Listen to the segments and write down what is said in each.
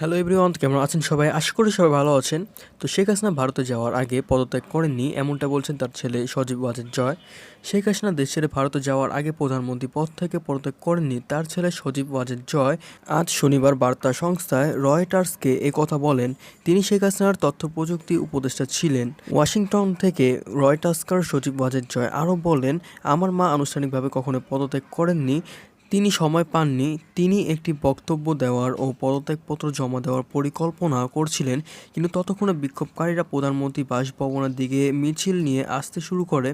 Hello everyone কেমন আছেন সবাই? আশা করি সবাই ভালো আছেন। তো শেখ হাসিনা ভারতে যাওয়ার আগে পদত্যাগ করেননি, এমনটা বলছেন তার ছেলে সজীব ওয়াজেদ জয়। শেখ হাসিনা দেশ ছেড়ে ভারতে যাওয়ার আগে প্রধানমন্ত্রী পদ থেকে পদত্যাগ করেননি, তার ছেলে সজীব ওয়াজেদ জয়। আজ শনিবার বার্তা সংস্থায় রয়টার্সকে এ কথা বলেন। তিনি শেখ হাসিনার তথ্য প্রযুক্তি উপদেষ্টা ছিলেন। ওয়াশিংটন থেকে রয়টার্সকার সজীব ওয়াজেদ জয় আরও বলেন, আমার মা আনুষ্ঠানিকভাবে কখনো পদত্যাগ করেননি। তিনি সময় পাননি, তিনি একটি বক্তব্য দেওয়ার ও পদত্যাগপত্র জমা দেওয়ার পরিকল্পনা করছিলেন, কিন্তু ততক্ষণে বিক্ষোভকারীরা প্রধানমন্ত্রী বাসভবনের দিকে মিছিল নিয়ে আসতে শুরু করে।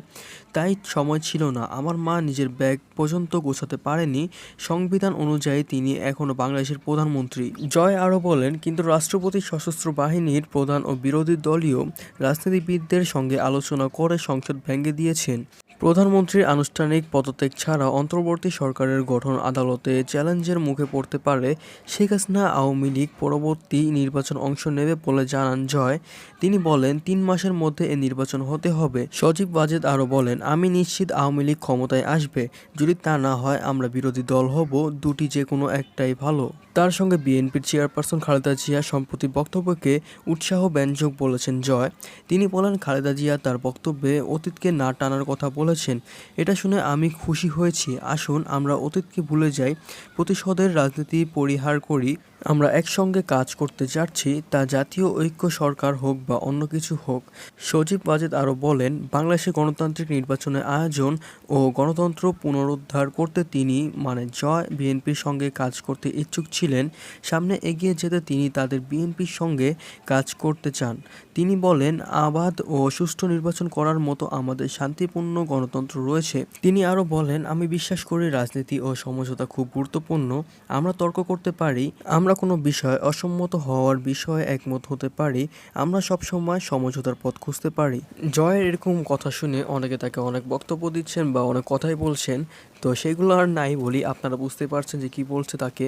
তাই সময় ছিল না। আমার মা নিজের ব্যাগ পর্যন্ত গোছাতে পারেনি। সংবিধান অনুযায়ী তিনি এখনও বাংলাদেশের প্রধানমন্ত্রী। জয় আরও বলেন, কিন্তু রাষ্ট্রপতি সশস্ত্র বাহিনীর প্রধান ও বিরোধী দলীয় রাজনীতিবিদদের সঙ্গে আলোচনা করে সংসদ ভেঙে দিয়েছেন। প্রধানমন্ত্রীর আনুষ্ঠানিক পদত্যাগ ছাড়া অন্তর্বর্তী সরকারের গঠন আদালতে চ্যালেঞ্জের মুখে পড়তে পারে শেখ হাসিনা আওয়ামী লীগ পরবর্তী নির্বাচন অংশ নেবে বলে জানান জয়। তিনি বলেন, তিন মাসের মধ্যে এ নির্বাচন হতে হবে। সজীব বাজেদ আরও বলেন, আমি নিশ্চিত আওয়ামী লীগ ক্ষমতায় আসবে। যদি তা না হয়, আমরা বিরোধী দল হব। দুটি যে কোনো একটাই ভালো। তার সঙ্গে বিএনপির চেয়ারপারসন খালেদা জিয়া সম্প্রতি বক্তব্যকে উৎসাহ ব্যঞ্জক বলেছেন জয়। তিনি বলেন, খালেদা জিয়া তার বক্তব্যে অতীতকে না টানার কথা বলেছেন। এটা শুনে আমি খুশি হয়েছি। আসুন, আমরা অতীতকে ভুলে যাই। প্রতিশোধের রাজনীতি পরিহার করি। আমরা একসঙ্গে কাজ করতে যাচ্ছি, তা জাতীয় ঐক্য সরকার হোক বা অন্য কিছু হোক, সজীব ওয়াজেদ আরও বলেন, বাংলাদেশে গণতান্ত্রিক নির্বাচনের আয়োজন ও গণতন্ত্র পুনরুদ্ধার করতে তিনি মানে জয়, বিএনপির সঙ্গে কাজ করতে ইচ্ছুক ছিলেন। সামনে এগিয়ে যেতে তিনি তাদের বিএনপির সঙ্গে কাজ করতে চান। তিনি বলেন, আবাদ ও সুষ্ঠু নির্বাচন করার মতো আমাদের শান্তিপূর্ণ গণতন্ত্র রয়েছে। তিনি আরও বলেন, আমি বিশ্বাস করি রাজনীতি ও সমঝোতা খুব গুরুত্বপূর্ণ। আমরা তর্ক করতে পারি আমরা কোনো বিষয় অসম্মত হওয়ার বিষয়ে একমত হতে পারি, আমরা সবসময় সমঝোতার পথ খুঁজতে পারি। জয়ের এরকম কথা শুনে অনেকে তাকে অনেক বক্তব্য দিচ্ছেন বা অনেক কথাই বলছেন, তো সেগুলো আর নাই বলি আপনারা বুঝতে পারছেন যে কি বলছে তাকে।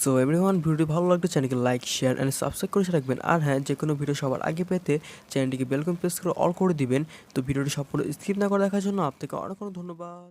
সো এভরিওয়ান ভিডিওটি ভালো লাগলে চ্যানেলকে লাইক শেয়ার অ্যান্ড সাবস্ক্রাইব করে রাখবেন। আর হ্যাঁ যে কোনো ভিডিও সবার আগে পেতে চ্যানেলটিকে বেলকম প্রেস করে অল করে দিবেন। তো ভিডিওটি সম্পূর্ণ স্কিপ না করে দেখার জন্য আপনাকে অনেক অনেক ধন্যবাদ।